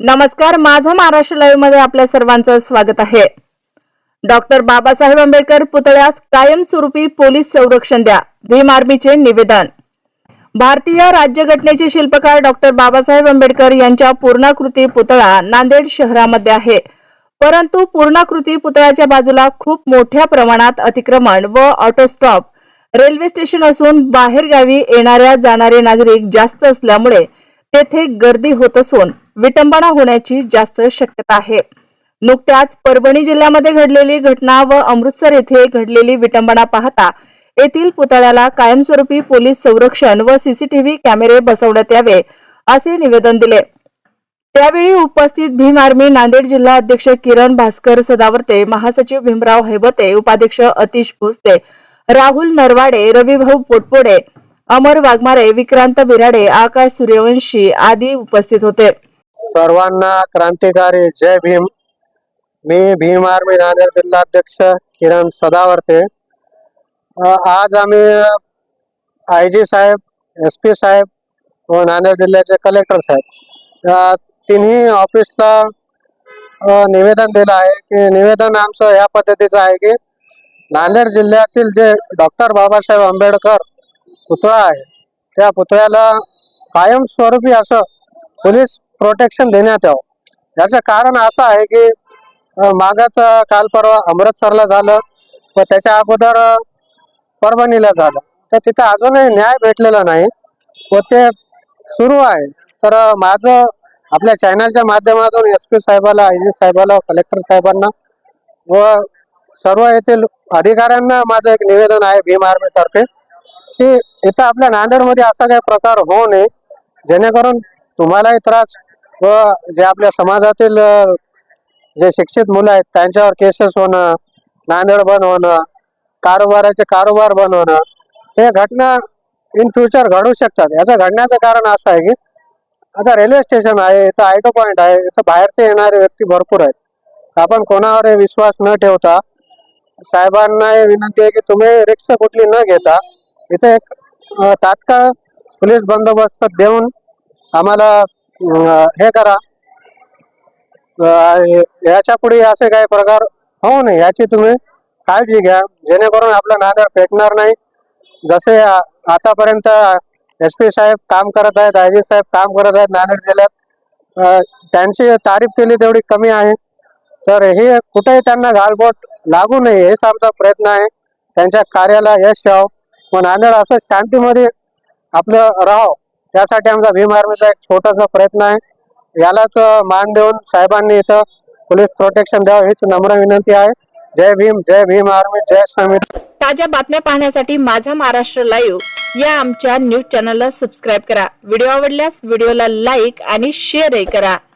नमस्कार माझं महाराष्ट्र लाईव्हमध्ये आपल्या सर्वांचं स्वागत आहे. डॉक्टर बाबासाहेब आंबेडकर पुतळ्यास कायमस्वरूपी पोलीस संरक्षण द्या भीम आर्मीचे निवेदन. भारतीय राज्यघटनेचे शिल्पकार डॉक्टर बाबासाहेब आंबेडकर यांच्या पूर्णाकृती पुतळा नांदेड शहरामध्ये आहे. परंतु पूर्णाकृती पुतळ्याच्या बाजूला खूप मोठ्या प्रमाणात अतिक्रमण व ऑटो स्टॉप रेल्वे स्टेशन असून बाहेरगावी येणाऱ्या जाणारे नागरिक जास्त असल्यामुळे तेथे गर्दी होत असून विटंबना होण्याची जास्त शक्यता आहे. नुकत्याच परभणी जिल्ह्यामध्ये घडलेली घटना व अमृतसर येथे घडलेली विटंबना पाहता येथील पुतळ्याला कायमस्वरूपी पोलीस संरक्षण व सीसीटीव्ही कॅमेरे बसवण्यात यावे असे निवेदन दिले. त्यावेळी उपस्थित भीम आर्मी नांदेड जिल्हा अध्यक्ष किरण भास्कर सदावर्ते महासचिव भीमराव हैबते उपाध्यक्ष अतिश भोसते राहुल नरवाडे रविभाऊ पोटपोडे अमर वाघमारे विक्रांत बिराडे आकाश सूर्यवंशी आदी उपस्थित होते. सर्वांना क्रांतिकारी जय भीम. मी भीम आर्मी नांदेड जिल्हाध्यक्ष किरण सदावर्ते. आज आम्ही आय जी साहेब एस पी साहेब व नांदेड जिल्ह्याचे कलेक्टर साहेब तिन्ही ऑफिसला निवेदन दिलं आहे की निवेदन आमचं या पद्धतीचं आहे की नांदेड जिल्ह्यातील जे डॉक्टर बाबासाहेब आंबेडकर पुतळा आहे. त्या पुतळ्याला कायमस्वरूपी असं पोलीस प्रोटेक्शन देण्यात यावं. याचं कारण असं आहे की अ, काल परवा अमृतसरला झालं व त्याच्या अगोदर परभणीला झालं. तर तिथं अजूनही न्याय भेटलेला नाही व ते सुरू आहे. तर माझं आपल्या चॅनलच्या माध्यमातून एस पी साहेबाला आय जी साहेबाला कलेक्टर साहेबांना व सर्व येथील अधिकाऱ्यांना माझं एक निवेदन आहे भीम आर्मीतर्फे की इथं आपल्या नांदेडमध्ये असा काही प्रकार होऊ नये. जेणेकरून तुम्हालाही त्रास व जे आपल्या समाजातील जे शिक्षित मुलं आहेत त्यांच्यावर केसेस होणं नांदेड बंद होणं कारोबाराचे कारोबार बंद होणं हे घटना इन फ्युचर घडू शकतात. याचं घडण्याचं कारण असं आहे की आता रेल्वे स्टेशन आहे इथं आयटो पॉईंट आहे इथं बाहेरचे येणारे व्यक्ती भरपूर आहेत. आपण कोणावर विश्वास न ठेवता साहेबांना हे विनंती आहे की तुम्ही रिक्षा कुठली न घेता इथे एक तात्काळ पोलीस बंदोबस्त देऊन आम्हाला हे करा. याच्यापुढे असे काही प्रकार होऊ नये याची तुम्ही काळजी घ्या. जेणेकरून आपलं नादर फेकणार नाही. जसे आतापर्यंत एस पी साहेब काम करत आहेत आय जी साहेब काम करत आहेत नांदेड जिल्ह्यात त्यांची तारीफ केली तेवढी कमी आहे. तर हे कुठेही त्यांना घालबोट लागू नये हेच आमचा प्रयत्न आहे. त्यांच्या कार्याला यश यावं. मग नांदेड असं शांतीमध्ये आपलं राहाव. त्यासाठी आमचा भीम आर्मीचा एक छोटासा प्रयत्न आहे. यालाच मान देऊन साहेबांनी इथं पोलीस प्रोटेक्शन द्यावं हीच नम्र विनंती आहे. जय भीम जय भीम आर्मी जय स्वामी ताज्या बातम्या पाहण्यासाठी माझा महाराष्ट्र लाईव्ह या आमच्या न्यूज चॅनलला सबस्क्राईब करा. व्हिडिओ आवडल्यास व्हिडिओला लाईक आणि शेअरही करा.